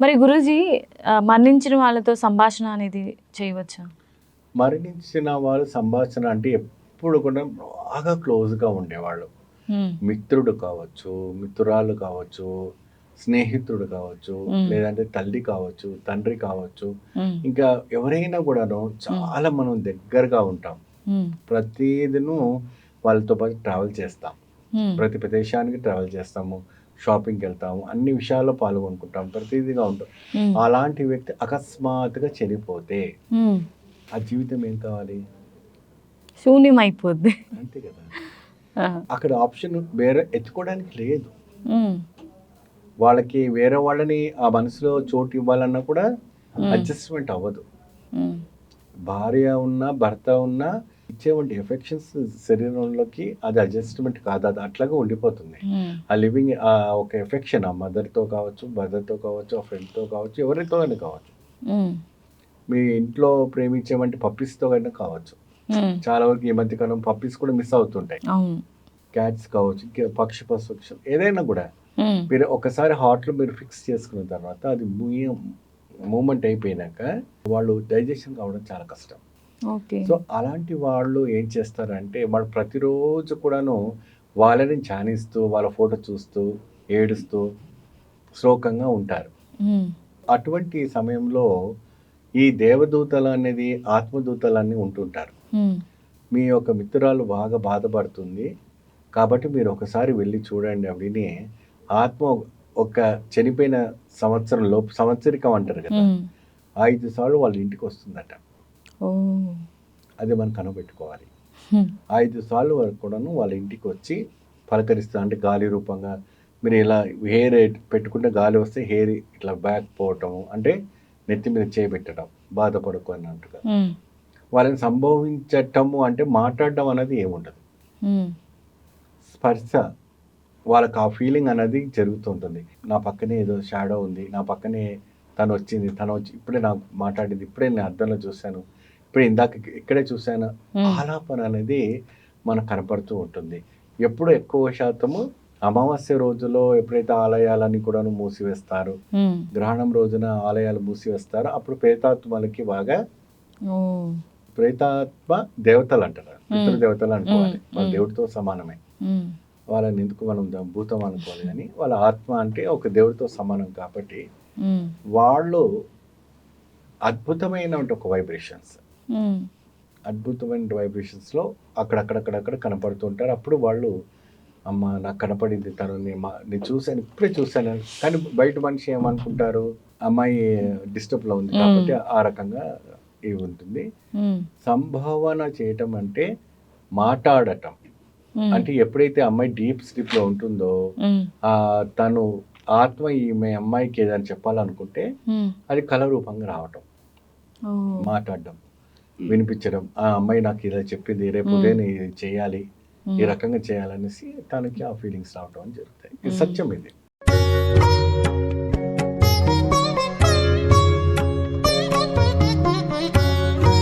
మరి గురూజీ మరణించిన వాళ్ళతో సంభాషణ అనేది చేయవచ్చా? మరణించిన వాళ్ళు సంభాషణ అంటే ఎప్పుడు కూడా బాగా క్లోజ్గా ఉండేవాళ్ళు. మిత్రుడు కావచ్చు మిత్రురాలు కావచ్చు స్నేహితుడు కావచ్చు. లేదంటే తల్లి కావచ్చు తండ్రి కావచ్చు. ఇంకా ఎవరైనా కూడాను చాలా మనం దగ్గరగా ఉంటాం. ప్రతిదిను వాళ్ళతో పాటు ట్రావెల్ చేస్తాం. ప్రతి ప్రదేశానికి ట్రావెల్ చేస్తాము. షాపింగ్కి వెళ్తాము అన్ని విషయాల్లో పాల్గొనుకుంటాం ప్రతిదిగా ఉంటాం. అలాంటి వ్యక్తి అకస్మాత్తుగా చనిపోతే. ఆ జీవితం ఏం కావాలి? శూన్యం అయిపోద్ది అంతే కదా. అక్కడ ఆప్షన్ వేరే ఎత్తుకోవడానికి లేదు. వాళ్ళకి వేరే వాళ్ళని ఆ మనసులో చోటు ఇవ్వాలన్నా కూడా. అడ్జస్ట్మెంట్ అవ్వదు. భార్య ఉన్నా భర్త ఉన్నా ఇచ్చేవంటి ఎఫెక్షన్స్ శరీరంలోకి అది అడ్జస్ట్మెంట్ కాదు అది అట్లాగే ఉండిపోతుంది. ఆ లివింగ్ ఆ ఒక ఎఫెక్షన్ ఆ మదర్తో కావచ్చు బ్రదర్తో కావచ్చు ఆ ఫ్రెండ్తో కావచ్చు ఎవరితో అయినా కావచ్చు. మీ ఇంట్లో ప్రేమించేవంటి పప్పీస్తో అయినా కావచ్చు. చాలా వరకు ఈ మధ్యకాలం పప్పీస్ కూడా మిస్ అవుతుంటాయి. క్యాట్స్ కావచ్చు పక్షి పశు ఏదైనా కూడా. మీరు ఒకసారి హార్ట్లో మీరు ఫిక్స్ చేసుకున్న తర్వాత అది మూమెంట్ అయిపోయినాక వాళ్ళు డైజెషన్ కావడం చాలా కష్టం. సో అలాంటి వాళ్ళు ఏం చేస్తారంటే వాళ్ళు ప్రతిరోజు కూడాను వాళ్ళని ధ్యానిస్తూ వాళ్ళ ఫోటో చూస్తూ ఏడుస్తూ శ్లోకంగా ఉంటారు. అటువంటి సమయంలో ఈ దేవదూతలు అనేది ఆత్మదూతలన్నీ ఉంటుంటారు. మీ యొక్క మిత్రురాలు బాగా బాధపడుతుంది. కాబట్టి మీరు ఒకసారి వెళ్ళి చూడండి అవిని. ఆత్మ ఒక చనిపోయిన సంవత్సరం లోపు సంవత్సరికం అంటారు కదా. ఐదు సార్లు వాళ్ళ ఇంటికి వస్తుందట. అది మనం కనబెట్టుకోవాలి ఐదు సార్లు వరకు కూడాను వాళ్ళ ఇంటికి వచ్చి పలకరిస్తుంది అంటే గాలి రూపంగా మీరు ఇలా హెయిర్ పెట్టుకుంటే గాలి వస్తే హెయిర్ ఇట్లా బ్యాక్ పోవటము అంటే నెత్తి మీద చేయబెట్టడం బాధపడకు అన్నట్టుగా ఉమ్, వాళ్ళని సంభవించటము అంటే మాట్లాడడం అనేది ఏముండదు. స్పర్శ వాళ్ళకి ఆ ఫీలింగ్ అనేది జరుగుతుంటుంది. నా పక్కనే ఏదో షాడో ఉంది నా పక్కనే తను వచ్చింది తను వచ్చి ఇప్పుడే నాకు మాట్లాడింది ఇప్పుడే నేను అద్దంలో చూశాను ఇప్పుడే ఇందాక ఇక్కడే ఉమ్. ఆలాపన అనేది మనకు కనపడుతూ ఉంటుంది. ఎప్పుడు ఎక్కువ శాతము అమావాస్య రోజులో ఎప్పుడైతే ఆలయాలన్నీ కూడాను మూసివేస్తారు. గ్రహణం రోజున ఆలయాలు మూసివేస్తారో అప్పుడు ప్రేతాత్మలకి బాగా ప్రేతాత్మ దేవతలు అంటారు. పితృ దేవతలు అనుకోవాలి. వాళ్ళ. దేవుడితో సమానమే. వాళ్ళని ఎందుకు మనం భూతం అనుకోవాలి కానీ వాళ్ళ ఆత్మ అంటే ఒక దేవుడితో సమానం కాబట్టి వాళ్ళు అద్భుతమైన ఒక వైబ్రేషన్స్ అద్భుతమైన వైబ్రేషన్స్లో అక్కడక్కడక్కడక్కడ కనపడుతుంటారు అప్పుడు వాళ్ళు అమ్మ నాకు కనపడింది తను నేను చూశాను ఇప్పుడే చూశాను. కానీ బయట మనిషి ఏమనుకుంటారు? అమ్మాయి డిస్టర్బ్లో ఉంది. కాబట్టి ఆ రకంగా ఇవి ఉంటుంది. ఉమ్, సంభావన చేయటం అంటే మాట్లాడటం. అంటే ఎప్పుడైతే అమ్మాయి డీప్ స్లీప్లో ఉంటుందో ఉమ్, ఆ తను ఆత్మ ఈమె అమ్మాయికి ఏదైనా చెప్పాలనుకుంటే. అది కళ రూపంగా రావటం. ఓ మాట్లాడడం. వినిపించడం ఆ అమ్మాయి నాకు ఇలా చెప్పింది రేపు మ్మ్. ఉదయం చేయాలి ఈ రకంగా చేయాలనేసి తనకి ఆ ఫీలింగ్స్ రావటం అని జరుగుతాయి. సత్యం ఇది